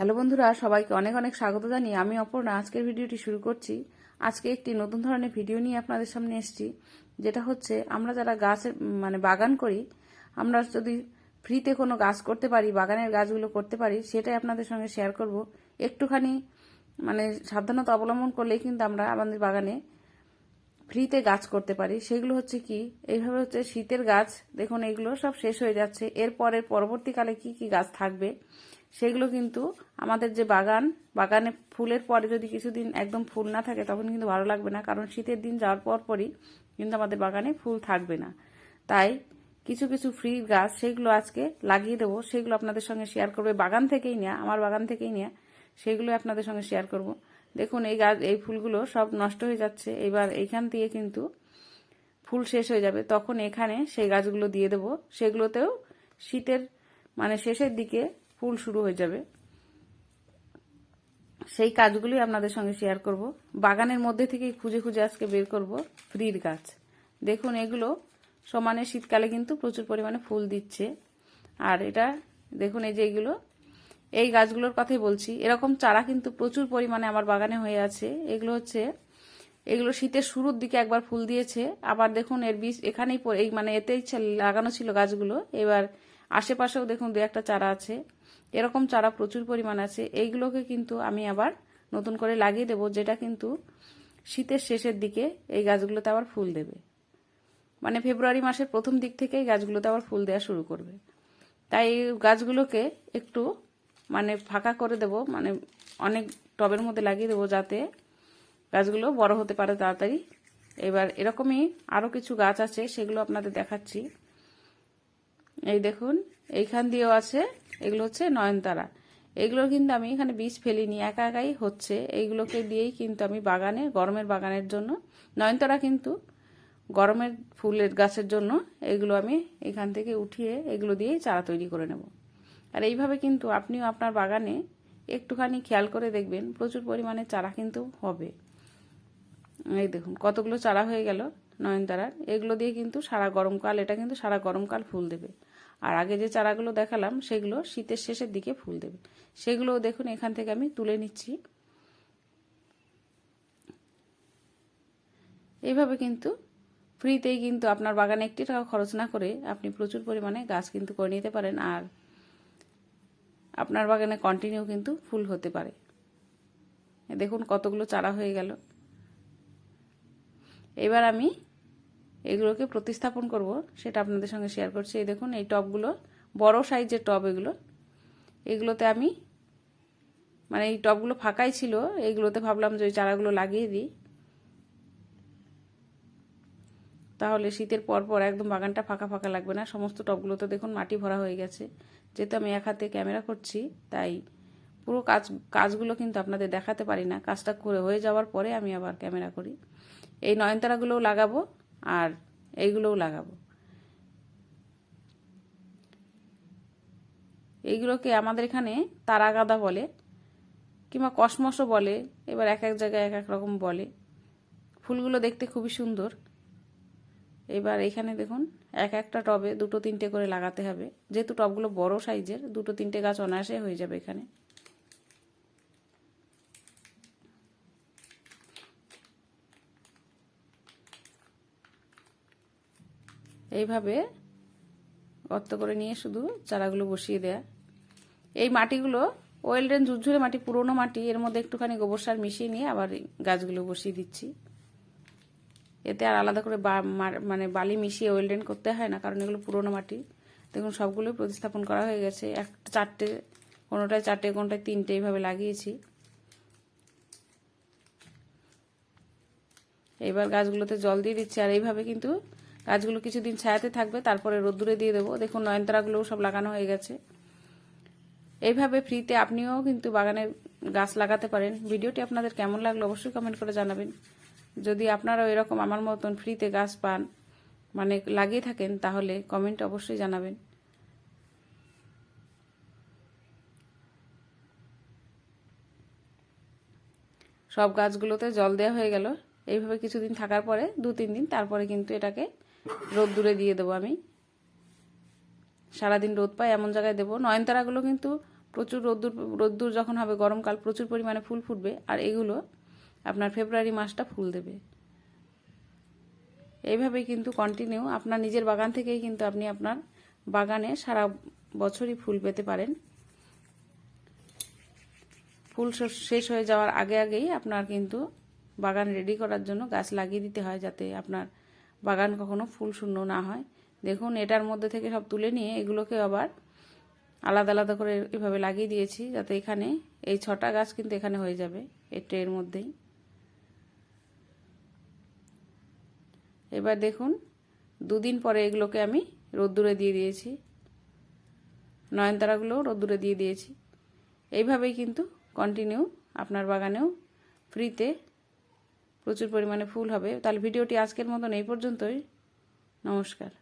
Hello বন্ধুরা, সবাইকে অনেক অনেক স্বাগত জানিয়ে আমি অপর্ণা। আজকের ভিডিওটি শুরু করছি। আজকে একটি নতুন ধরনের ভিডিও নিয়ে আপনাদের সামনে এসেছি, যেটা হচ্ছে আমরা যারা গাছের মানে বাগান করি, আমরা যদি ফ্রিতে কোনো গাছ করতে পারি, বাগানের গাছগুলো করতে পারি, সেটাই আপনাদের সঙ্গে শেয়ার করব। একটুখানি মানে সাবধানতা অবলম্বন করলেই কিন্তু আমরা আমাদের বাগানে ফ্রিতে গাছ করতে পারি। সেগুলো হচ্ছে কি, এইভাবে হচ্ছে শীতের গাছ, দেখুন এগুলো সব শেষ হয়ে যাচ্ছে। এরপরে পরবর্তীকালে কি কি গাছ থাকবে সেগুলো কিন্তু আমাদের যে বাগান, বাগানে ফুলের পরে যদি কিছুদিন একদম ফুল না থাকে তখন কিন্তু ভালো লাগবে না। কারণ শীতের দিন যাওয়ার পর পরই কিন্তু আমাদের বাগানে ফুল থাকবে না। তাই কিছু কিছু ফ্রি গাছ সেগুলো আজকে লাগিয়ে দেবো। সেগুলো আপনাদের সঙ্গে শেয়ার করবে। বাগান থেকেই নেওয়া আমার বাগান থেকেই নেওয়া সেগুলো আপনাদের সঙ্গে শেয়ার করব। দেখুন, এই গাছ, এই ফুলগুলো সব নষ্ট হয়ে যাচ্ছে। এবার এইখান দিয়ে কিন্তু ফুল শেষ হয়ে যাবে। তখন এখানে সেই গাছগুলো দিয়ে দেব। সেগুলোতেও শীতের মানে শেষের দিকে ফুল শুরু হয়ে যাবে। সেই কাজগুলি আপনাদের সঙ্গে শেয়ার করব। বাগানের মধ্যে থেকেই খুঁজে খুঁজে আজকে বের করব ফ্রির গাছ। দেখুন, এগুলো সমানে শীতকালে কিন্তু প্রচুর পরিমাণে ফুল দিচ্ছে। আর এটা, দেখুন, এই যে এগুলো, এই গাছগুলোর কথাই বলছি। এরকম চারা কিন্তু প্রচুর পরিমাণে আমার বাগানে হয়ে আছে। এগুলো হচ্ছে, এগুলো শীতের শুরুর দিকে একবার ফুল দিয়েছে। আবার দেখুন, এর বীজ এখানেই এই মানে এতেই লাগানো ছিল গাছগুলো। এবার আশেপাশেও দেখুন দু একটা চারা আছে। এরকম চারা প্রচুর পরিমাণ আছে। এইগুলোকে কিন্তু আমি আবার নতুন করে লাগিয়ে দেব, যেটা কিন্তু শীতের শেষের দিকে এই গাছগুলোতে আবার ফুল দেবে। মানে ফেব্রুয়ারি মাসের প্রথম দিক থেকে এই গাছগুলোতে আবার ফুল দেওয়া শুরু করবে। তাই এই গাছগুলোকে একটু মানে ফাঁকা করে দেব মানে অনেক টবের মধ্যে লাগিয়ে দেবো যাতে গাছগুলো বড় হতে পারে তাড়াতাড়ি। এবার এরকমই আরও কিছু গাছ আছে, সেগুলো আপনাদের দেখাচ্ছি। এই দেখুন, এইখান দিয়েও আছে, এগুলো হচ্ছে নয়নতারা। এগুলো কিন্তু আমি এখানে বীজ ফেলিনি, একা একাই হচ্ছে। এইগুলোকে দিয়েই কিন্তু আমি বাগানে, গরমের বাগানের জন্য, নয়নতারা কিন্তু গরমের ফুলের গাছের জন্য এগুলো আমি এখান থেকে উঠিয়ে এগুলো দিয়েই চারা তৈরি করে নেব। আর এইভাবে কিন্তু আপনিও আপনার বাগানে একটুখানি খেয়াল করে দেখবেন, প্রচুর পরিমাণে চারা কিন্তু হবে। এই দেখুন, কতগুলো চারা হয়ে গেল নয়নতারার। এগুলো দিয়ে কিন্তু সারা গরমকাল, এটা কিন্তু সারা গরমকাল ফুল দেবে। আর আগে যে চারাগুলো দেখালাম, সেগুলো শীতের শেষের দিকে ফুল দেবে। সেগুলো দেখুন, এখান থেকে আমি তুলে নিচ্ছি। এইভাবে কিন্তু ফ্রিতেই কিন্তু আপনার বাগানে একটি টাকা খরচ না করে আপনি প্রচুর পরিমাণে গাছ কিন্তু করে নিতে পারেন, আর আপনার বাগানে কন্টিনিউ কিন্তু ফুল হতে পারে। দেখুন কতগুলো চারা হয়ে গেল। এবার আমি এগুলোকে প্রতিস্থাপন করব, সেটা আপনাদের সঙ্গে শেয়ার করছি। এই দেখুন, এই টবগুলো, বড় সাইজের টব এগুলো। এগুলোতে আমি মানে এই টবগুলো ফাঁকাই ছিল এইগুলোতে ভাবলাম যে ওই চারাগুলো লাগিয়ে দিই। তাহলে শীতের পর পর একদম বাগানটা ফাঁকা ফাঁকা লাগবে না। সমস্ত টবগুলোতে দেখুন মাটি ভরা হয়ে গেছে। যেহেতু আমি এক হাতে ক্যামেরা করছি, তাই পুরো কাজ, কাজগুলো কিন্তু আপনাদের দেখাতে পারি না। কাজটা করে, হয়ে যাওয়ার পরে আমি আবার ক্যামেরা করি। এই নয়নতারাগুলোও লাগাবো। আর এইগুলোও লাগাবো। এইগুলোকে আমাদের এখানে তারা গাঁদা বলে কিংবা কসমসও বলে, এবার এক এক জায়গায় এক এক রকম বলে। ফুলগুলো দেখতে খুবই সুন্দর। এবার এখানে দেখুন, এক একটা টবে দুটো তিনটে করে লাগাতে হবে। যেহেতু টবগুলো বড় সাইজের, দুটো তিনটে গাছ অনায়াসে হয়ে যাবে এখানে। এইভাবে গর্ত করে নিয়ে শুধু চারাগুলো বসিয়ে দেয়া। এই মাটিগুলো ওয়েলডেন ঝুরঝুরে মাটি, পুরনো মাটি, এর মধ্যে একটুখানি গোবর সার মিশিয়ে নিয়ে আবার গাছগুলো বসিয়ে দিচ্ছি। এতে আর আলাদা করে মানে বালি মিশিয়ে ওয়েলডেন করতে হয় না, কারণ এগুলো পুরনো মাটি। দেখুন, সবগুলোই প্রতিস্থাপন করা হয়ে গেছে। একটা চারটে, কোনোটায় চারটে, কোনোটায় তিনটে এইভাবে লাগিয়েছি। এইবার গাছগুলোতে জল দিয়ে দিচ্ছি, আর এইভাবে কিন্তু গাছগুলো কিছুদিন ছায়াতে থাকবে, তারপরে রোদ্দুরে দিয়ে দেবো। দেখুন, নয়নতারাগুলোও সব লাগানো হয়ে গেছে। এইভাবে ফ্রিতে আপনিও কিন্তু বাগানে গাছ লাগাতে পারেন। ভিডিওটি আপনাদের কেমন লাগল অবশ্যই কমেন্ট করে জানাবেন। যদি আপনারাও এরকম আমার মতন ফ্রিতে গাছ পান মানে লাগিয়ে থাকেন, তাহলে কমেন্ট অবশ্যই জানাবেন। সব গাছগুলোতে জল দেওয়া হয়ে গেল। এইভাবে কিছুদিন থাকার পরে দু তিন দিন, তারপরে কিন্তু এটাকে রোদ দূরে দিয়ে দেবো আমি। সারাদিন রোদ পায়, এমন জায়গায় দেবো। নয়নতারাগুলো কিন্তু প্রচুর রোদ্দুর রোদ্দুর যখন হবে, গরমকাল প্রচুর পরিমাণে ফুল ফুটবে। আর এগুলো আপনার ফেব্রুয়ারি মাসটা ফুল দেবে। এইভাবেই কিন্তু কন্টিনিউ আপনার নিজের বাগান থেকেই কিন্তু আপনি আপনার বাগানে সারা বছরই ফুল পেতে পারেন। ফুল শেষ হয়ে যাওয়ার আগে আগেই আপনার কিন্তু বাগান রেডি করার জন্য গাছ লাগিয়ে দিতে হয়, যাতে আপনার বাগান কখনো ফুল শূন্য না হয়। দেখুন, এটার মধ্যে থেকে সব তুলে নিয়ে এগুলোকে আবার আলাদা আলাদা করে এভাবে লাগিয়ে দিয়েছি যাতে এখানে এই ছটা গাছ কিন্তু এখানে হয়ে যাবে এই ট্রের মধ্যেই। এবার দেখুন, দুদিন পরে এগুলোকে আমি রোদ্দুরে দিয়ে দিয়েছি। নয়নতারাগুলো রোদ্দুরে দিয়ে দিয়েছি। এইভাবেই কিন্তু কন্টিনিউ আপনার বাগানেও ফ্রিতে প্রচুর পরিমাণে ফুল হবে। তাহলে ভিডিওটি আজকের মতন এই পর্যন্তই। নমস্কার।